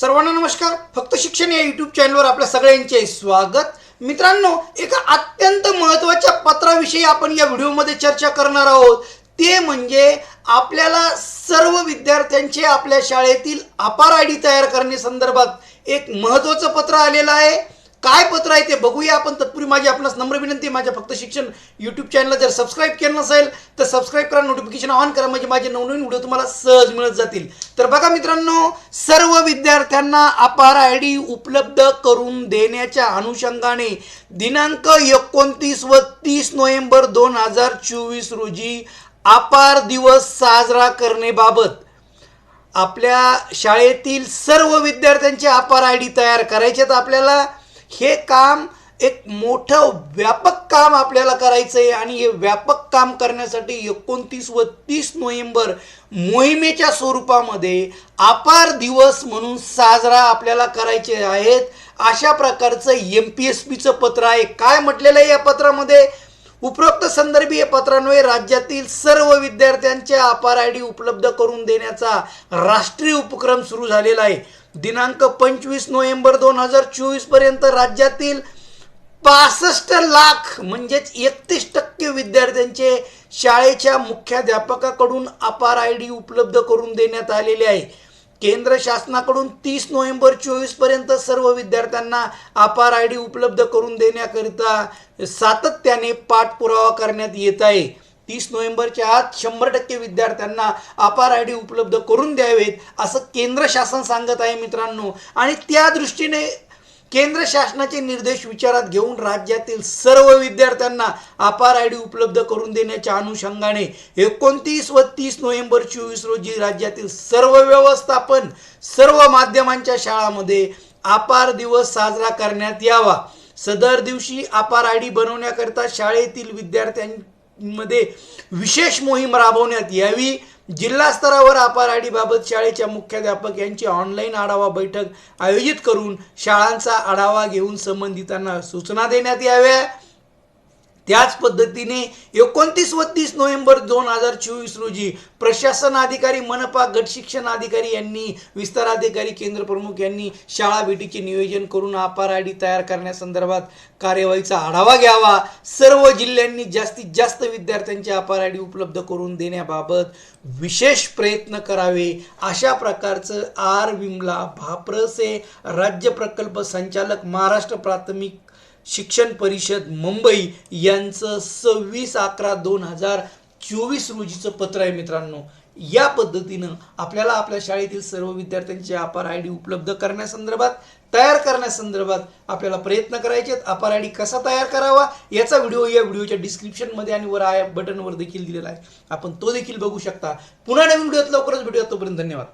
सर्वांना नमस्कार. फक्त शिक्षण या यूट्यूब चॅनलवर आपल्या सगळ्यांचे स्वागत. मित्रांनो एका अत्यंत महत्त्वाच्या पत्राविषयी आपण या व्हिडिओमध्ये चर्चा करणार आहोत. ते म्हणजे आपल्याला सर्व विद्यार्थ्यांचे आपल्या शाळेतील अपार आय डी तयार करण्यासंदर्भात एक महत्त्वाचं पत्र आलेलं आहे. काय पत्र आहे ते बघूया आपण. तत्पूर्वी माझी आपणास नम्र विनंती माझ्या फक्त शिक्षण यूट्यूब चॅनलला जर सबस्क्राईब केलं नसेल तर सबस्क्राईब करा नोटिफिकेशन ऑन करा म्हणजे माझे नवनवीन व्हिडिओ तुम्हाला सहज मिळत जातील. तर बघा मित्रांनो सर्व विद्यार्थ्यांना अपार आय डी उपलब्ध करून देण्याच्या अनुषंगाने दिनांक एकोणतीस व तीस नोव्हेंबर दोन हजार चोवीस रोजी अपार दिवस साजरा करण्याबाबत आपल्या शाळेतील सर्व विद्यार्थ्यांचे अपार आय डी तयार करायचे आहेत आपल्याला. हे काम एक मोठं व्यापक काम आपल्याला करायचं आहे आणि हे व्यापक काम करण्यासाठी एकोणतीस व तीस नोव्हेंबर मोहिमेच्या स्वरूपामध्ये अपार दिवस म्हणून साजरा आपल्याला करायचे आहेत. अशा प्रकारचं एम पी एस पीचं पत्र आहे. काय म्हटलेलं आहे या पत्रामध्ये? उपरोक्त संदर्भीय पत्रान्वये राज्यातील सर्व विद्यार्थ्यांच्या अपार आय डी उपलब्ध करून देण्याचा राष्ट्रीय उपक्रम सुरू झालेला आहे. दिनांक पंचवीस नोव्हेंबर दोन हजार चोवीसपर्यंत राज्यातील पासष्ट लाख म्हणजेच एकतीस टक्के विद्यार्थ्यांचे शाळेच्या मुख्याध्यापकाकडून अपार आय डी उपलब्ध करून देण्यात आलेले आहे. केंद्र शासनाकडून तीस नोव्हेंबर चोवीसपर्यंत सर्व विद्यार्थ्यांना अपार आय डी उपलब्ध करून देण्याकरिता सातत्याने पाठपुरावा करण्यात येत आहे. तीस नोव्हेंबरच्या आत शंभर टक्के विद्यार्थ्यांना अपार आय डी उपलब्ध करून द्यावेत असं केंद्र शासन सांगत आहे मित्रांनो. आणि त्या दृष्टीने केंद्र शासनाचे निर्देश विचारात घेऊन राज्यातील सर्व विद्यार्थ्यांना अपार आय डी उपलब्ध करून देण्याच्या अनुषंगाने एकोणतीस व तीस नोव्हेंबर चोवीस रोजी राज्यातील सर्व व्यवस्थापन सर्व माध्यमांच्या शाळांमध्ये अपार दिवस साजरा करण्यात यावा. सदर दिवशी अपार आय डी बनवण्याकरिता शाळेतील मध्ये विशेष मोहीम राबवण्यात यावी. जिल्हा स्तरावर अपार शाळेच्या मुख्याध्यापक यांची ऑनलाईन आढावा बैठक आयोजित करून शाळांचा आढावा घेऊन संबंधितांना सूचना देण्यात याव्या. त्याच पद्धतीने एकोणतीस व तीस नोव्हेंबर दोन हजार चोवीस रोजी प्रशासन अधिकारी मनपा गट शिक्षण अधिकारी यांनी विस्ताराधिकारी केंद्र प्रमुख यांनी शाळा भेटीचे नियोजन करून अपार आय डी तयार करण्यासंदर्भात कार्यवाहीचा आढावा घ्यावा. सर्व जिल्ह्यांनी जास्तीत जास्त विद्यार्थ्यांचे अपार आय डी उपलब्ध करून देण्याबाबत विशेष प्रयत्न करावे. अशा प्रकारचं आर विमला भाप्रसे राज्य प्रकल्प संचालक महाराष्ट्र प्राथमिक शिक्षण परिषद मुंबई यांचं सव्वीस अकरा दोन हजार चोवीस रोजीचं पत्र आहे मित्रांनो. या पद्धतीनं आपल्याला आपल्या शाळेतील सर्व विद्यार्थ्यांचे अपार आय डी उपलब्ध करण्यासंदर्भात तयार करण्यासंदर्भात आपल्याला प्रयत्न करायचे आहेत. अपार आय डी कसा तयार करावा याचा व्हिडिओ या व्हिडिओच्या डिस्क्रिप्शनमध्ये आणि वर आय बटनवर देखील दिलेला आहे. आपण तो देखील बघू शकता. पुन्हा नवीन व्हिडिओत लवकरच भेटूया. तोपर्यंत धन्यवाद.